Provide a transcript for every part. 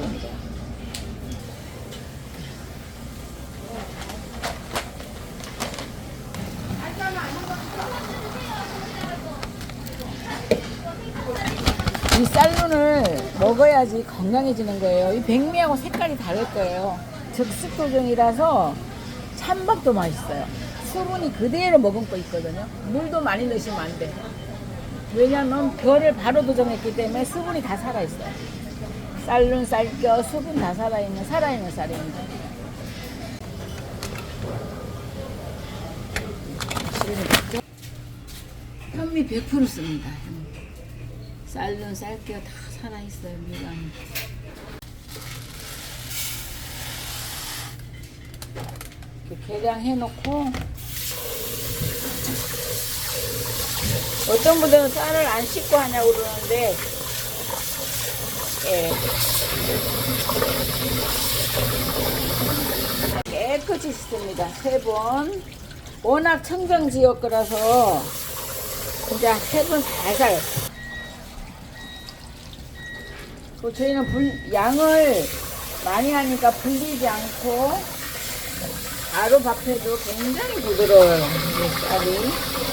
합니다. 이 쌀눈을 먹어야지 건강해지는 거예요. 이 백미하고 색깔이 다를 거예요. 즉석 도정이라서 찬밥도 맛있어요. 수분이 그대로 머금고 있거든요. 물도 많이 넣으시면 안 돼. 왜냐면 벼를 바로 도정했기 때문에 수분이 다 살아있어요. 쌀눈, 쌀겨, 수분 다 살아있는, 살아있는 쌀입니다. 현미 100% 씁니다. 쌀눈, 쌀겨 다 살아있어요. 이렇게 계량해놓고 어떤 분들은 쌀을 안 씻고 하냐고 그러는데 예. 깨끗이 씻습니다. 세 번. 워낙 청정 지역 거라서 진짜 세 번 살살. 그 저희는 불, 양을 많이 하니까 불리지 않고 바로 밥해도 굉장히 부드러워요. 이 쌀이.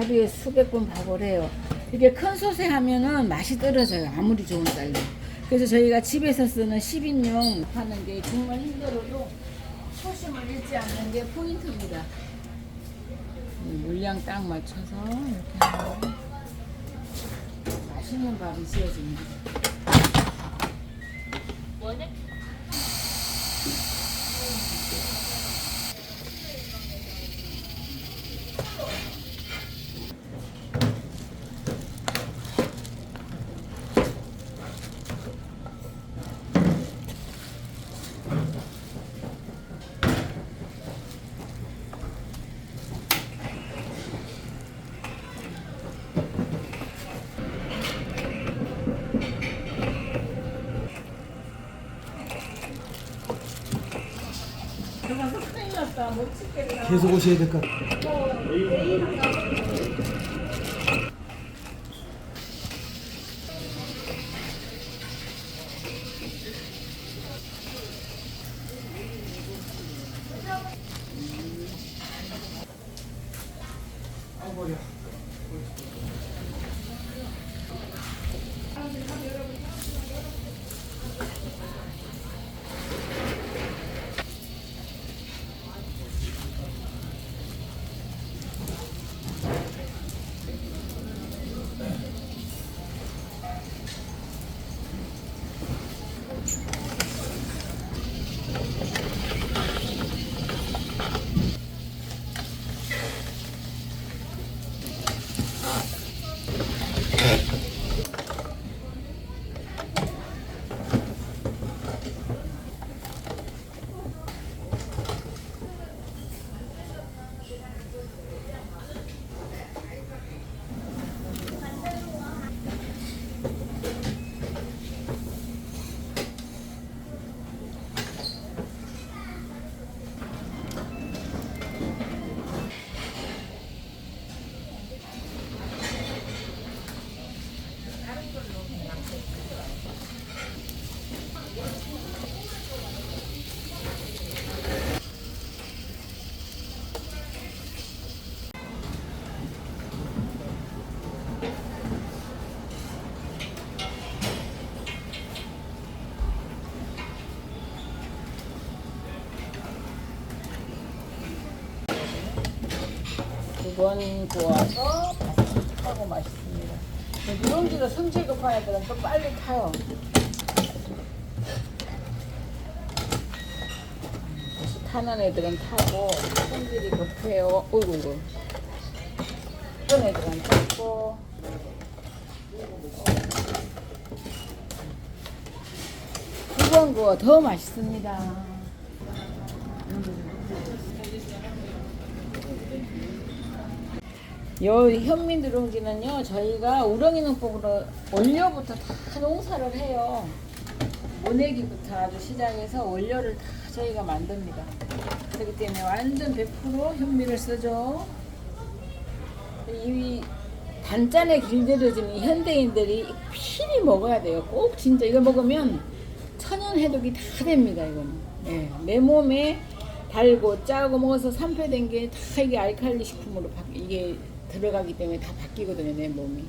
하루에 수백 번 밥을 해요. 이게 큰 솥에 하면은 맛이 떨어져요. 아무리 좋은 쌀도. 그래서 저희가 집에서 쓰는 10인용 하는 게 정말 힘들어도 초심을 잃지 않는 게 포인트입니다. 이 물량 딱 맞춰서 이렇게 하면 맛있는 밥이 지어집니다. 들어가서 큰일 났다. 못 찍겠다. 계속 오셔야 될것 번 구워서 바삭하고 맛있습니다. 누룽지도 성질 급한 애들은 또 빨리 타요. 타는 애들은 타고 성질이 급해요. 어이구 이거. 그런 애들은 타고 두번 구워 더 맛있습니다. 여 현미 누룽지는요 저희가 우렁이 농법으로 원료부터 다 농사를 해요. 모내기부터 아주 시장에서 원료를 다 저희가 만듭니다. 그렇기 때문에 완전 100% 현미를 쓰죠. 이 단짠에 길들여진 이 현대인들이 필히 먹어야 돼요. 꼭 진짜 이거 먹으면 천연 해독이 다 됩니다 이거는 네. 예, 내 몸에 달고 짜고 먹어서 산패된 게 다 이게 알칼리 식품으로 바뀌 이게 들어가기 때문에 다 바뀌거든요, 내 몸이.